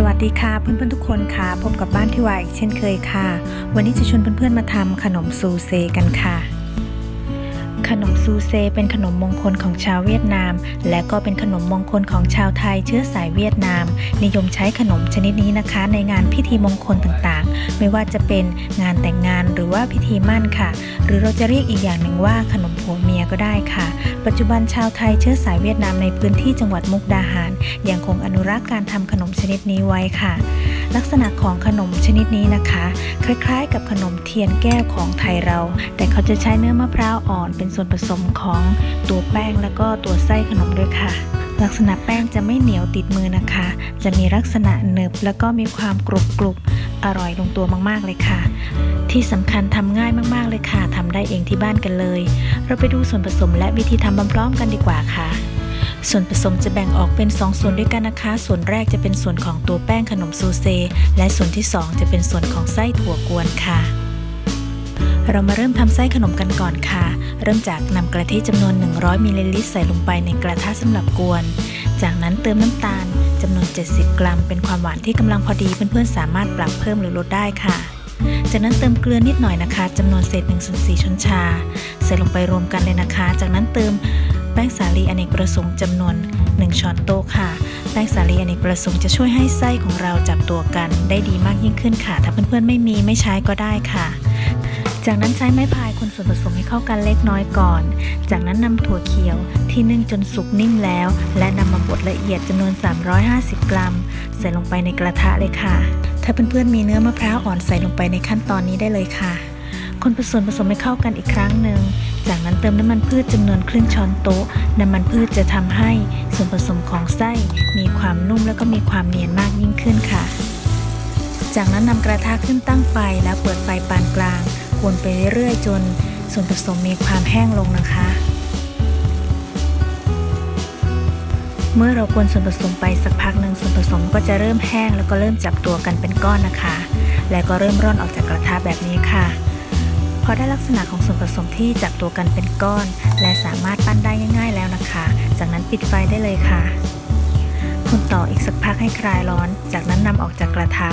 สวัสดีค่ะเพื่อนๆทุกคนค่ะพบกับบ้านที่วายอีกเช่นเคยค่ะ วันนี้จะชวนเพื่อนๆมาทำขนมซูเซกันค่ะ ขนมซูเซเป็นขนมมงคลของชาวเวียดนาม และก็เป็นขนมมงคลของชาวไทยเชื้อสายเวียดนาม นิยมใช้ขนมชนิดนี้นะคะ ในงานพิธีมงคลต่างๆ ไม่ว่าจะเป็นงานแต่งงานหรือว่าพิธีมั่นค่ะ หรือเราจะเรียกอีกอย่างหนึ่งว่าขนมผัวเมียก็ได้ค่ะ ปัจจุบันชาวไทยเชื้อสายเวียดนามในพื้นที่จังหวัดมุกดาหาร ยังคงอนุรักษ์การทำขนมชนิดนี้ไว้ค่ะ ลักษณะของขนมชนิดนี้นะคะ คล้ายๆ กับขนมเทียนแก้วของไทยเรา แต่เขาจะใช้เนื้อมะพร้าวอ่อนเป็นส่วนผสมของตัวแป้งแล้วก็ตัวไส้ขนมด้วยค่ะ ลักษณะแป้งจะไม่เหนียวติดมือนะคะ จะมีลักษณะหนึบแล้วก็มีความกรุบกรุบอร่อยลงตัวมากๆเลยค่ะ ที่สำคัญทำง่ายมากๆเลยค่ะทำได้เองที่บ้านกันเลย เราไปดูส่วนผสมและวิธีทำพร้อมๆกันดีกว่าค่ะส่วนผสมจะแบ่งออกเป็น 2 ส่วนด้วยกันนะคะ ส่วนแรกจะเป็นส่วนของตัวแป้งขนมซูเซ และส่วนที่ 2 จะเป็นส่วนของไส้ถั่วกวนค่ะ เรามาเริ่มทำไส้ขนมกันก่อนค่ะ เริ่มจากนำกะทิจำนวน 100มิลลิลิตรใส่ลงไปในกระทะสำหรับกวน จากนั้นเติมน้ำตาลจำนวน 70 กรัม เป็นความหวานที่กำลังพอดีเพื่อนๆสามารถปรับเพิ่มหรือลดได้ค่ะ จากนั้นเติมเกลือนิดหน่อยนะคะจำนวนเศษ1ส่วน4ช้อนชา ใส่ลงไปรวมกันเลยนะคะ จากนั้นเติมแป้งสาลีอเนกประสงค์จำนวน 1 ช้อนโต๊ะค่ะ แป้งสาลีอเนกประสงค์จะช่วยให้ไส้ของเราจับตัวกันได้ดีมากยิ่งขึ้นค่ะ ถ้าเพื่อนๆไม่มีไม่ใช้ก็ได้ค่ะ จากนั้นใช้ไม้พายคนส่วนผสมให้เข้ากันเล็กน้อยก่อน จากนั้นนำถั่วเขียวที่นึ่งจนสุกนิ่มแล้ว และนำมาบดละเอียดจำนวน 350 กรัม ใส่ลงไปในกระทะเลยค่ะ ถ้าเพื่อนๆมีเนื้อมะพร้าวอ่อนใส่ลงไปในขั้นตอนนี้ได้เลยค่ะ คนผสมผสมให้เข้ากันอีกครั้งหนึ่ง จากนั้นเติมน้ำมันพืชจำนวนครึ่งช้อนโต๊ะ น้ำมันพืชจะทำให้ส่วนผสมของไส้มีความนุ่มแล้วก็มีความเนียนมากยิ่งขึ้นค่ะ จากนั้นนำกระทะขึ้นตั้งไฟแล้วเปิดไฟปานกลาง กวนไปเรื่อยๆจนส่วนผสมมีความแห้งลงนะคะ เมื่อเรากวนส่วนผสมไปสักพักหนึ่งส่วนผสมก็จะเริ่มแห้งแล้วก็เริ่มจับตัวกันเป็นก้อนนะคะ และก็เริ่มร่อนออกจากกระทะแบบนี้ค่ะพอได้ลักษณะของส่วนผสมที่จับตัวกันเป็นก้อน และสามารถปั้นได้ง่าย ๆ แล้วนะคะ จากนั้นปิดไฟได้เลยค่ะคนต่ออีกสักพักให้คลายร้อน จากนั้นนำออกจากกระทะ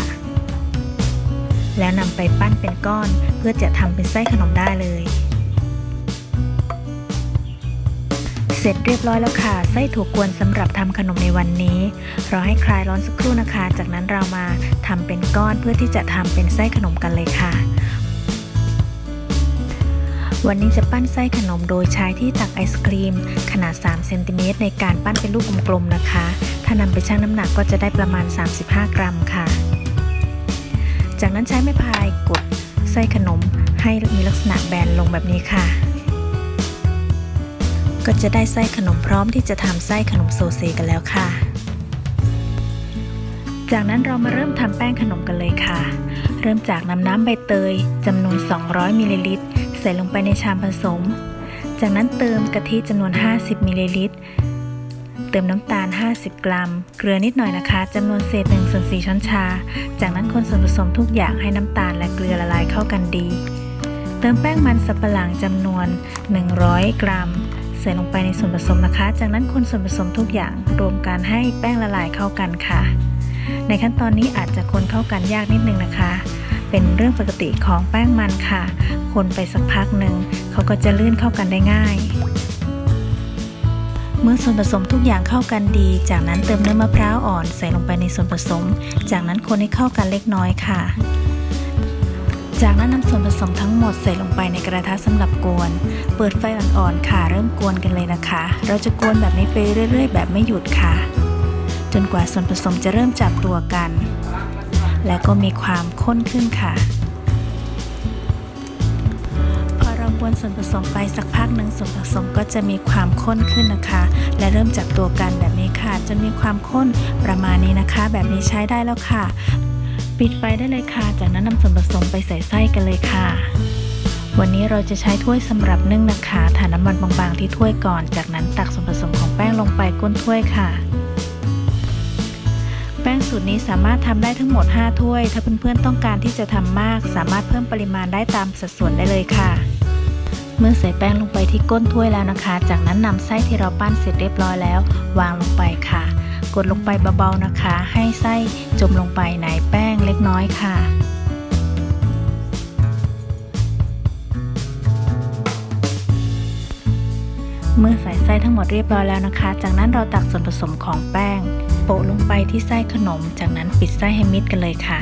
แล้วนำไปปั้นเป็นก้อน เพื่อจะทำเป็นไส้ขนมได้เลย เสร็จเรียบร้อยแล้วค่ะ ไส้ถั่วกวนสำหรับทำขนมในวันนี้ รอให้คลายร้อนสักครู่นะคะ จากนั้นเรามาทำเป็นก้อนเพื่อที่จะทำเป็นไส้ขนมกันเลยค่ะวันนี้จะปั้นไส้ขนมโดยใช้ที่ตักไอศครีม ขนาด 3 เซนติเมตรในการปั้นเป็นลูกกลมๆนะคะ ถ้านำไปชั่งน้ำหนักก็จะได้ประมาณ 35 กรัมค่ะ จากนั้นใช้ไม้พายกดไส้ขนมให้มีลักษณะแบนลงแบบนี้ค่ะ ก็จะได้ไส้ขนมพร้อมที่จะทำไส้ขนมโซเซกันแล้วค่ะ จากนั้นเรามาเริ่มทำแป้งขนมกันเลยค่ะ เริ่มจากนำน้ำใบเตยจำนวน 200มิลลิลิตรใส่ลงไปในชามผสม จากนั้นเติมกะทิจำนวน 50มิลลิลิตร ติมน้ำตาล 50 กรัม เกลือนิดหน่อยนะคะจำนวนเศษ1ส่วน4ช้อนชา จากนั้นคนส่วนผสมทุกอย่างให้น้ำตาลและเกลือละลายเข้ากันดี เติมแป้งมันสับปะหลังจำนวน 100 กรัม ใส่ลงไปในส่วนผสมนะคะ จากนั้นคนส่วนผสมทุกอย่างรวมกันให้แป้งละลายเข้ากันค่ะ ในขั้นตอนนี้อาจจะคนเข้ากันยากนิดนึงนะคะ เป็นเรื่องปกติของแป้งมันค่ะ คนไปสักพักหนึ่งเขาก็จะลื่นเข้ากันได้ง่าย เมื่อส่วนผสมทุกอย่างเข้ากันดี จากนั้นเติมเนื้อมะพร้าวอ่อนใส่ลงไปในส่วนผสม จากนั้นคนให้เข้ากันเล็กน้อยค่ะ จากนั้นนำส่วนผสมทั้งหมดใส่ลงไปในกระทะสำหรับกวน เปิดไฟอ่อนๆค่ะ เริ่มกวนกันเลยนะคะ เราจะกวนแบบนี้ไปเรื่อย ๆ แบบไม่หยุดค่ะ จนกว่าส่วนผสมจะเริ่มจับตัวกัน และก็มีความข้นขึ้นค่ะ วนส่วนผสมไปสักพักหนึ่งส่วนผสมก็จะมีความข้นขึ้นนะคะ และเริ่มจับตัวกันแบบนี้ค่ะ จนมีความข้นประมาณนี้นะคะ แบบนี้ใช้ได้แล้วค่ะ ปิดไฟได้เลยค่ะ จากนั้นนำส่วนผสมไปใส่ไส้กันเลยค่ะวันนี้เราจะใช้ถ้วยสำหรับนึ่งนะคะทาน้ำมันบางๆที่ถ้วยก่อน จากนั้นตักส่วนผสมของแป้งลงไปก้นถ้วยค่ะ แป้งสูตรนี้สามารถทำได้ทั้งหมด 5 ถ้วย ถ้าเพื่อนๆต้องการที่จะทำมาก สามารถเพิ่มปริมาณได้ตามสัดส่วนได้เลยค่ะ เมื่อใส่แป้งลงไปที่ก้นถ้วยแล้วนะคะ จากนั้นนำไส้ที่เราปั้นเสร็จเรียบร้อยแล้ว วางลงไปค่ะ กดลงไปเบาๆนะคะ ให้ไส้จมลงไปในแป้งเล็กน้อยค่ะเมื่อใส่ไส้ทั้งหมดเรียบร้อยแล้วนะคะ จากนั้นเราตักส่วนผสมของแป้ง โปะลงไปที่ไส้ขนม จากนั้นปิดไส้ให้มิดกันเลยค่ะ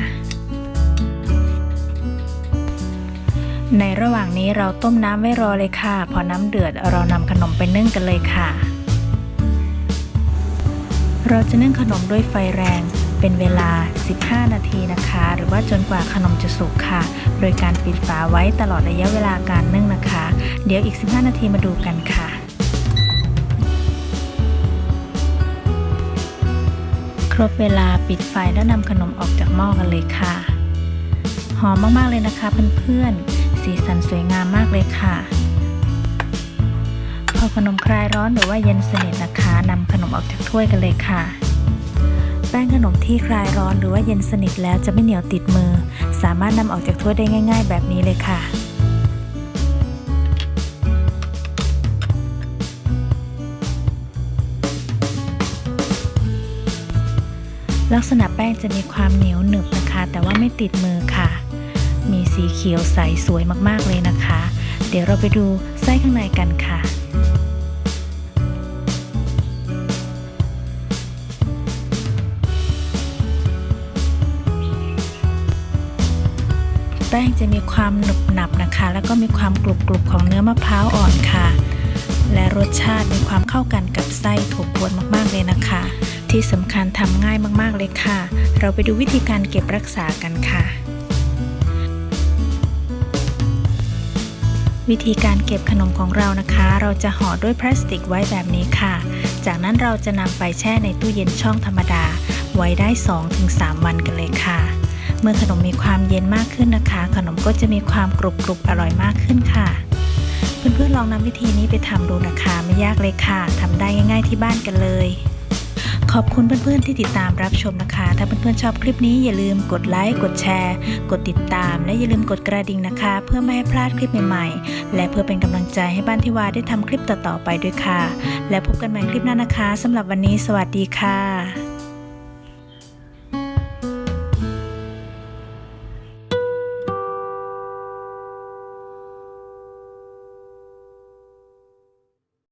ในระหว่างนี้เราต้มน้ำไว้รอเลยค่ะ พอน้ำเดือดเรานำขนมไปนึ่งกันเลยค่ะ เราจะนึ่งขนมด้วยไฟแรง เป็นเวลา 15 นาทีนะคะ หรือว่าจนกว่าขนมจะสุกค่ะ โดยการปิดฝาไว้ตลอดระยะเวลาการนึ่งนะคะ เดี๋ยวอีก 15 นาทีมาดูกันค่ะครบเวลาปิดไฟแล้วนำขนมออกจากหม้อกันเลยค่ะ หอมมากๆเลยนะคะเพื่อนๆ สีสันสวยงามมากเลยค่ะ พอขนมคลายร้อนหรือว่าเย็นสนิทนะคะนำขนมออกจากถ้วยกันเลยค่ะ แป้งขนมที่คลายร้อนหรือว่าเย็นสนิทแล้วจะไม่เหนียวติดมือ สามารถนำออกจากถ้วยได้ง่าย ๆ แบบนี้เลยค่ะลักษณะแป้งจะมีความเหนียวหนึบนะคะ แต่ว่าไม่ติดมือ สีเขียวใสสวยมากๆเลยนะคะ เดี๋ยวเราไปดูไส้ข้างในกันค่ะแป้งจะมีความหนึบหนับนะคะ แล้วก็มีความกรุบกรุบของเนื้อมะพร้าวอ่อนค่ะ และรสชาติมีความเข้ากันกับไส้ถั่วกวนมากๆเลยนะคะ ที่สำคัญทำง่ายมากๆเลยค่ะ เราไปดูวิธีการเก็บรักษากันค่ะ วิธีการเก็บขนมของเรานะคะ เราจะห่อด้วยพลาสติกไว้แบบนี้ค่ะ จากนั้นเราจะนำไปแช่ในตู้เย็นช่องธรรมดา ไว้ได้ 2-3 วันกันเลยค่ะ เมื่อขนมมีความเย็นมากขึ้นนะคะ ขนมก็จะมีความกรุบกรุบอร่อยมากขึ้นค่ะ เพื่อนๆลองนำวิธีนี้ไปทำดูนะคะ ไม่ยากเลยค่ะทำได้ง่าย ๆที่บ้านกันเลย ขอบคุณเพื่อนๆที่ติดตามรับชมนะคะ ถ้าเพื่อนๆชอบคลิปนี้อย่าลืมกดไลค์ กดแชร์ กดติดตาม และอย่าลืมกดกระดิ่งนะคะ เพื่อไม่ให้พลาดคลิปใหม่ๆ และเพื่อเป็นกำลังใจให้บ้านทิวาได้ทำคลิปต่อๆไปด้วยค่ะ และพบกันใหม่คลิปหน้านะคะสำหรับวันนี้สวัสดีค่ะ